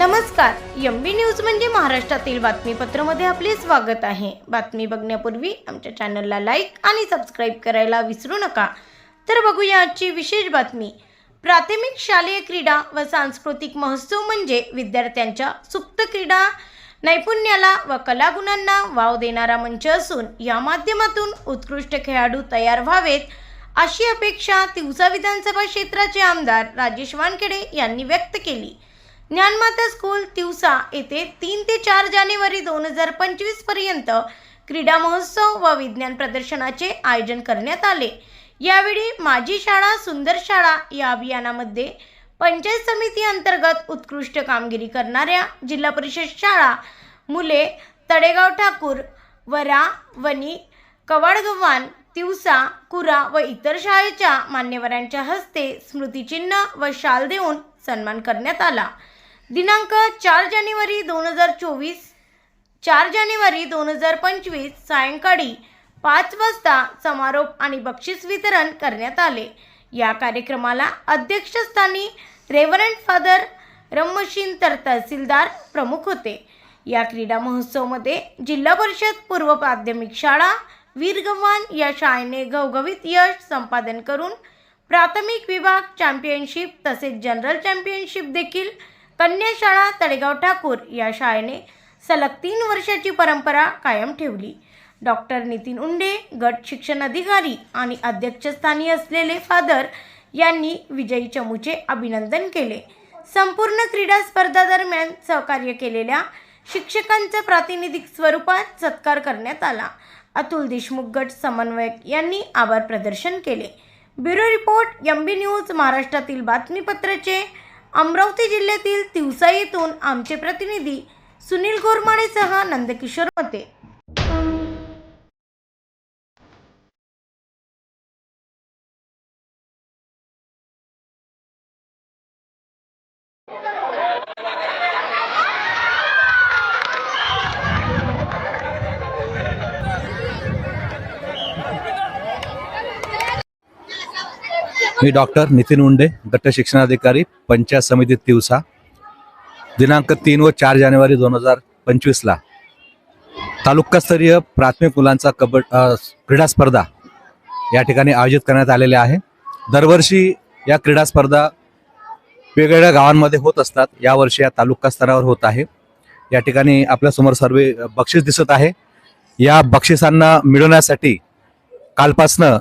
नमस्कार M B news म्हणजे महाराष्ट्रातील बातमीपत्रामध्ये आपले स्वागत आहे. बातमी बघण्यापूर्वी आमच्या चॅनलला लाईक आणि सबस्क्राईब करायला विसरू नका. तर बघूया आजची विशेष बातमी. प्राथमिक शालेय क्रीडा व सांस्कृतिक महोत्सव म्हणजे विद्यार्थ्यांच्या सुप्त क्रीडा नैपुण्याला व कलागुणांना वाव देणारा मंच असून या माध्यमातून उत्कृष्ट खेळाडू तयार व्हावेत अशी अपेक्षा तिवसा विधानसभा क्षेत्राचे आमदार राजेश वानखेडे यांनी व्यक्त केली. ज्ञानमाता स्कूल तिवसा येथे तीन ते चार जानेवारी दोन हजार पंचवीसपर्यंत क्रीडा महोत्सव व विज्ञान प्रदर्शनाचे आयोजन करण्यात आले. यावेळी माझी शाळा सुंदर शाळा या अभियानामध्ये पंचायत समिती अंतर्गत उत्कृष्ट कामगिरी करणाऱ्या जिल्हा परिषद शाळा मुले तडेगाव ठाकूर वरा वनी कवाडगव्हाण तिवसा कुरा व इतर शाळेच्या मान्यवरांच्या हस्ते स्मृतिचिन्ह व शाल देऊन सन्मान करण्यात आला. दिनांक चार जानेवारी दोन हजार चोवीस चार जानेवारी दोन हजार पंचवीस सायंकाळी पाच वाजता समारोप आणि बक्षीस वितरण करण्यात आले. या कार्यक्रमाला अध्यक्षस्थानी रेव्हरंट फादर रमशीन तर तहसीलदार प्रमुख होते. या क्रीडा महोत्सवमध्ये जिल्हा परिषद पूर्व प्राथमिक शाळा वीरगव्हाण या शाळेने घवघवीत यश संपादन करून प्राथमिक विभाग चॅम्पियनशिप तसेच जनरल चॅम्पियनशिप देखील कन्याशाळा तळेगाव ठाकूर या शाळेने सलग तीन वर्षाची परंपरा कायम ठेवली. डॉक्टर नितीन उंडे गट शिक्षण अधिकारी आणि अध्यक्षस्थानी असलेले फादर यांनी विजयी चमूचे अभिनंदन केले. संपूर्ण क्रीडा स्पर्धा दरम्यान सहकार्य केलेल्या शिक्षकांचा प्रातिनिधिक स्वरूपात सत्कार करण्यात आला. अतुल देशमुख गट समन्वयक यांनी आभार प्रदर्शन केले. Bureau report M B news महाराष्ट्रातील बातमीपत्राचे अमरावती जिल्ह्यातील तिवसा येथून आमचे प्रतिनिधी सुनील गोरमाडेसह नंदकिशोर होते मी डॉक्टर नितीन उंडे गट शिक्षणाधिकारी पंचायत समिती तिवसा. दिनांक तीन व चार जानेवारी दोन हजार पंचवीसला तालुकास्तरीय प्राथमिक मुलांचा कबड क्रीडा स्पर्धा या ठिकाणी आयोजित करण्यात आलेल्या आहे. दरवर्षी या क्रीडा स्पर्धा वेगवेगळ्या गावांमध्ये होत असतात. यावर्षी या तालुका स्तरावर होत आहे. या ठिकाणी आपल्यासमोर सर्व बक्षीस दिसत आहे. या बक्षिसांना मिळवण्यासाठी कालपासनं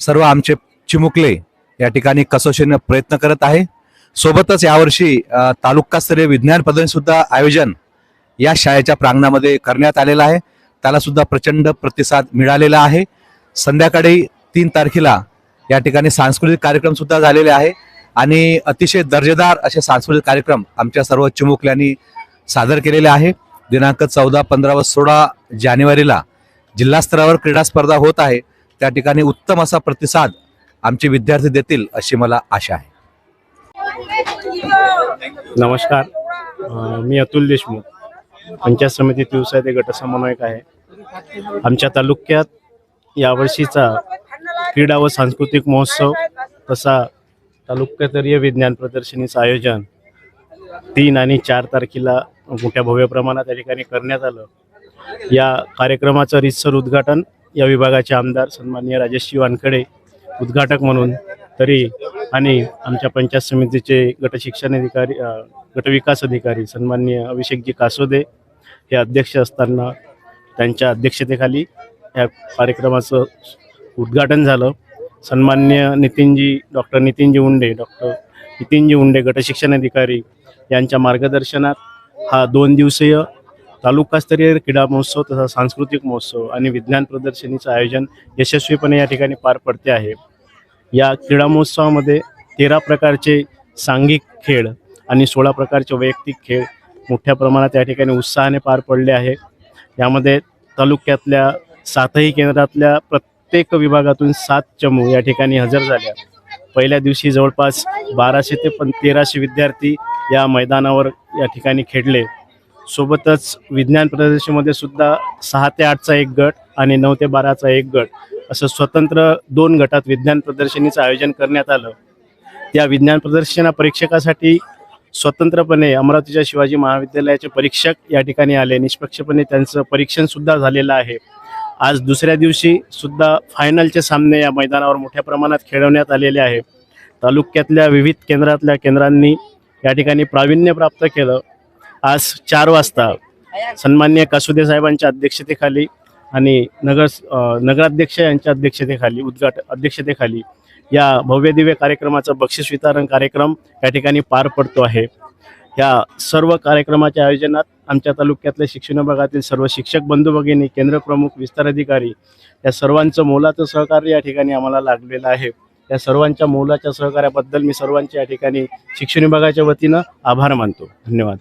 सर्व आमचे चिमुकले या ठिकाणी कसोशीनं प्रयत्न करत आहे. सोबतच यावर्षी तालुकास्तरीय विज्ञान प्रदर्शन सुद्धा आयोजन या शाळेच्या प्रांगणामध्ये करण्यात आलेलं आहे. त्याला सुद्धा प्रचंड प्रतिसाद मिळालेला आहे. संध्याकाळी तीन तारखेला या ठिकाणी सांस्कृतिक कार्यक्रम सुद्धा झालेले आहे आणि अतिशय दर्जेदार असे सांस्कृतिक कार्यक्रम आमच्या सर्व चिमुकल्यांनी सादर केलेले आहे. दिनांक चौदा पंधरा व सोळा जानेवारीला जिल्हास्तरावर क्रीडा स्पर्धा होत आहे. त्या ठिकाणी उत्तम असा प्रतिसाद आमचे विद्यार्थी देतील अशी मला आशा आहे. नमस्कार. मी अतुल देशमुख. पंचायत समिती दिवसा येथे गटसमन्वयक आहे. आमच्या तालुक्यात यावर्षीचा क्रीडा व सांस्कृतिक महोत्सव तसा तालुक्यातरीय विज्ञान प्रदर्शनीचं आयोजन तीन आणि चार तारखेला मोठ्या भव्य प्रमाणात या ठिकाणी करण्यात आलं. या कार्यक्रमाचं रितसर उद्घाटन या विभागाचे आमदार सन्माननीय राजेश वानखडे उद्घाटक म्हणून तरी आणि आमच्या पंचायत समितीचे गट शिक्षण अधिकारी गटविकास अधिकारी सन्माननीय अभिषेकजी कासोदे हे अध्यक्ष असताना त्यांच्या अध्यक्षतेखाली या कार्यक्रमाचं उद्घाटन झालं. सन्मान्य नितीनजी डॉक्टर नितीनजी उंडे डॉक्टर नितीनजी उंडे गटशिक्षण अधिकारी यांच्या मार्गदर्शनात हा दोन दिवसीय तालुकास्तरीय क्रीडा महोत्सव तसा सांस्कृतिक महोत्सव आणि विज्ञान प्रदर्शनीचं आयोजन यशस्वीपणे या ठिकाणी पार पडते आहे. या क्रीडा महोत्सवामध्ये तेरा प्रकारचे सांघिक खेळ आणि सोळा प्रकारचे वैयक्तिक खेळ मोठ्या प्रमाणात या ठिकाणी उत्साहाने पार पडले आहे. यामध्ये तालुक्यातल्या सातही केंद्रातल्या प्रत्येक विभागातून सात चमू या ठिकाणी हजर झाल्या पहिल्या दिवशी जवळपास बाराशे ते पण तेराशे विद्यार्थी या मैदानावर या ठिकाणी खेळले. सोबतच विज्ञान प्रदर्शनीमध्ये सुद्धा सहा ते आठचा एक गट आणि नऊ ते बाराचा एक गट असं स्वतंत्र दोन गटात विज्ञान प्रदर्शनीचं आयोजन करण्यात आलं. त्या विज्ञान प्रदर्शना परीक्षकासाठी स्वतंत्रपणे अमरावतीच्या शिवाजी महाविद्यालयाचे परीक्षक या ठिकाणी आले. निष्पक्षपणे त्यांचं परीक्षणसुद्धा झालेलं आहे. आज दुसऱ्या दिवशी सुद्धा फायनलचे सामने या मैदानावर मोठ्या प्रमाणात खेळवण्यात आलेले आहे. तालुक्यातल्या विविध केंद्रातल्या केंद्रांनी या ठिकाणी प्रावीण्य प्राप्त केलं. आज चार वाजता सन्मान्य कासुदे साहेबांच्या अध्यक्षतेखाली आणि नगर नगराध्यक्ष यांच्या अध्यक्षतेखाली उद्घाट अध्यक्षतेखाली या भव्य दिव्य कार्यक्रमाचा बक्षीस वितरण कार्यक्रम या ठिकाणी पार पडतो आहे. या सर्व कार्यक्रमाच्या आयोजनात आमच्या तालुक्यातल्या शिक्षण विभागातील सर्व शिक्षक बंधू भगिनी केंद्र प्रमुख विस्तार अधिकारी या सर्वांचं मोलाचं सहकार्य या ठिकाणी आम्हाला लागलेलं आहे. या सर्वांच्या मोलाच्या सहकार्याबद्दल मी सर्वांच्या या ठिकाणी शिक्षण विभागाच्या वतीनं आभार मानतो. धन्यवाद.